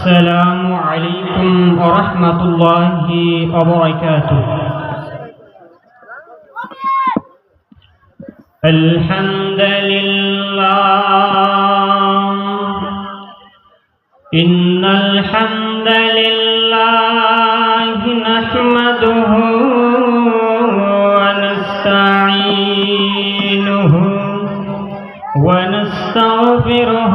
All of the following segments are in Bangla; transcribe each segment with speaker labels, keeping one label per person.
Speaker 1: السلام عليكم ورحمة الله وبركاته. الحمد لله. إن الحمد لله نحمده ونستعينه ونستغفره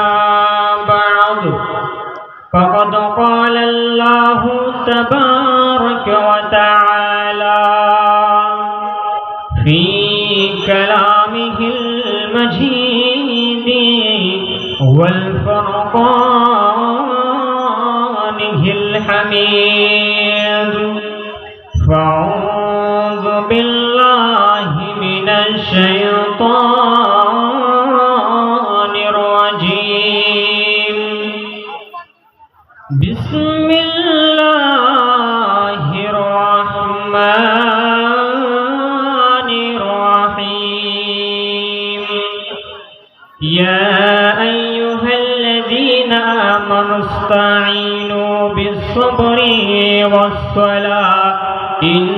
Speaker 1: فقد قال الله تبارك وتعالى في كلامه المجيد والفرقانه الحميد. الرحمن الرحيم. يا أيها الذين آمنوا استعينوا بالصبر والصلاة. إن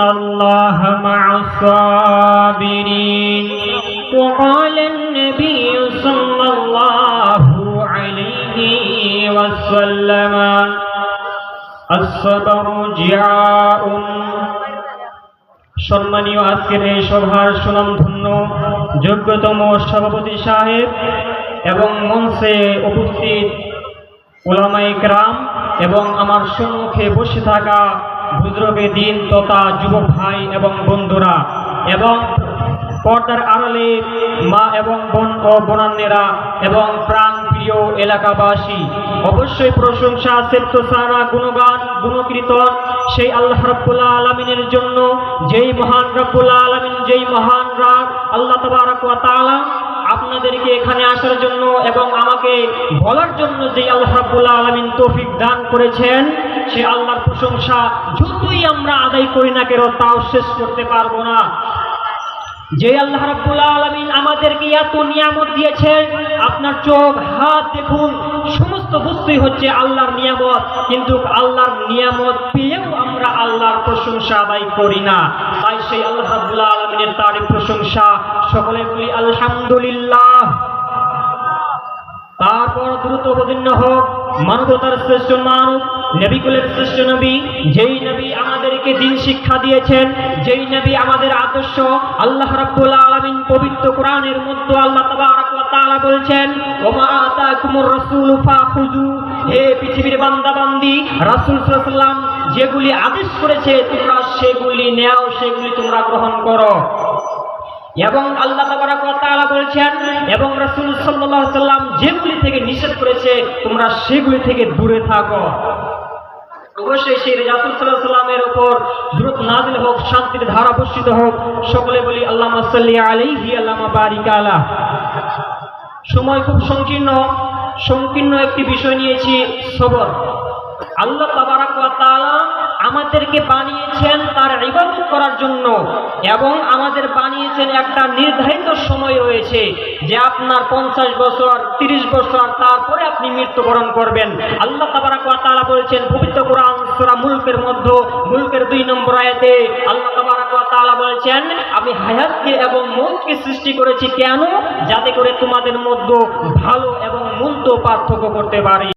Speaker 1: الله مع الصابرين. وقال النبي صلى الله عليه وسلم الصبر جعاء সম্মানীয় আজকের এই সভার সুনামধন্য যোগ্যতম সভাপতি সাহেব এবং মঞ্চে উপস্থিত ওলামাই গ্রাম এবং আমার সম্মুখে বসে থাকা বুজরবে দিন তথা যুবক ভাই এবং বন্ধুরা এবং পর্দার আড়ালে মা এবং বোন ও বোনান্নেরা এবং প্রাণ প্রিয় এলাকাবাসী। অবশ্যই প্রশংসা সেপ্ত সারা গুণগান, গুণকীর্তন সেই আল্লাহ রব্বুল্লাহ আলমিনের জন্য। যেই মহান রব্বুল্লাহ আলমিন, যেই মহান রাগ আল্লাহ ওয়া আপনাদেরকে এখানে আসার জন্য এবং আমাকে বলার জন্য যে আল্লাহ রাব্বুল্লাহ আলামিন তৌফিক দান করেছেন, সে আল্লাহর প্রশংসা যতই আমরা আদায় করি না কেন, তাও শেষ করতে পারব না। যে আল্লাহ রাব্বুল আলামিন আমাদেরকে এত নিয়ামত দিয়েছেন আপনার চোখ, হাত দেখুন, সমস্ত বস্তুই হচ্ছে আল্লাহর নিয়ামত। কিন্তু আল্লাহর নিয়ামত পেয়েও আমরা আল্লাহর প্রশংসা আদায় করি না। তাই সেই আল্লাহ রাব্বুল আলামিনের তার প্রশংসা সকলে বলি, আলহামদুলিল্লাহ। তারপর দ্রুত অবতীর্ণ হোক, মানবতার শ্রেষ্ঠ মানব নবিকুলের শ্রেষ্ঠ নবী, যেই নবী আমাদেরকে দিন শিক্ষা দিয়েছেন, যেই নবী আমাদের আদর্শ আল্লাহ রাব্বুল আলামিন পবিত্র কোরআনের মধ্যে আল্লাহ তাবারক ওয়া তাআলা বলছেন, ওমা আতাকুমুর রাসূল ফাখুযু। হে পৃথিবীর বান্দা বান্দি রাসূল সাল্লাল্লাহু যেগুলি আদেশ করেছে, তোমরা সেগুলি নেও, সেগুলি তোমরা গ্রহণ করো। এবং আল্লাহ তাআলা বলেছেন, এবং রাসূল আলাইহি সাল্লাম যেগুলি থেকে নিষেধ করেছে, তোমরা সেগুলি থেকে দূরে থাকো। অবশ্যই সেই রাসূল সাল্লাহ সাল্লামের ওপর দ্রুত নাজিল হোক, শান্তির ধারা বর্ষিত হোক। সকলে বলি আল্লামা সাল্লি আলিহি আল্লামা বারিক আলা। সময় খুব সংকীর্ণ। সংকীর্ণ একটি বিষয় নিয়েছি, সবর। আল্লাহ তাবারাক আমাদেরকে বানিয়েছেন তার ইবাদত করার জন্য এবং আমাদের বানিয়েছেন একটা নির্ধারিত সময় রয়েছে যে আপনার পঞ্চাশ বছর, তিরিশ বছর, তারপরে আপনি মৃত্যুবরণ করবেন। আল্লাহ তাবারাক ওয়া তাআলা বলেছেন, পবিত্র কোরআন সূরা মুলকের মধ্যে, মুলকের দুই নম্বর আয়াতে আল্লাহ তাবারাক ওয়া তাআলা বলেছেন, আমি হায়াতকে এবং মৌতকে সৃষ্টি করেছি কেন? যাতে করে তোমাদের মধ্যে ভালো এবং মন্দ পার্থক্য করতে পারি।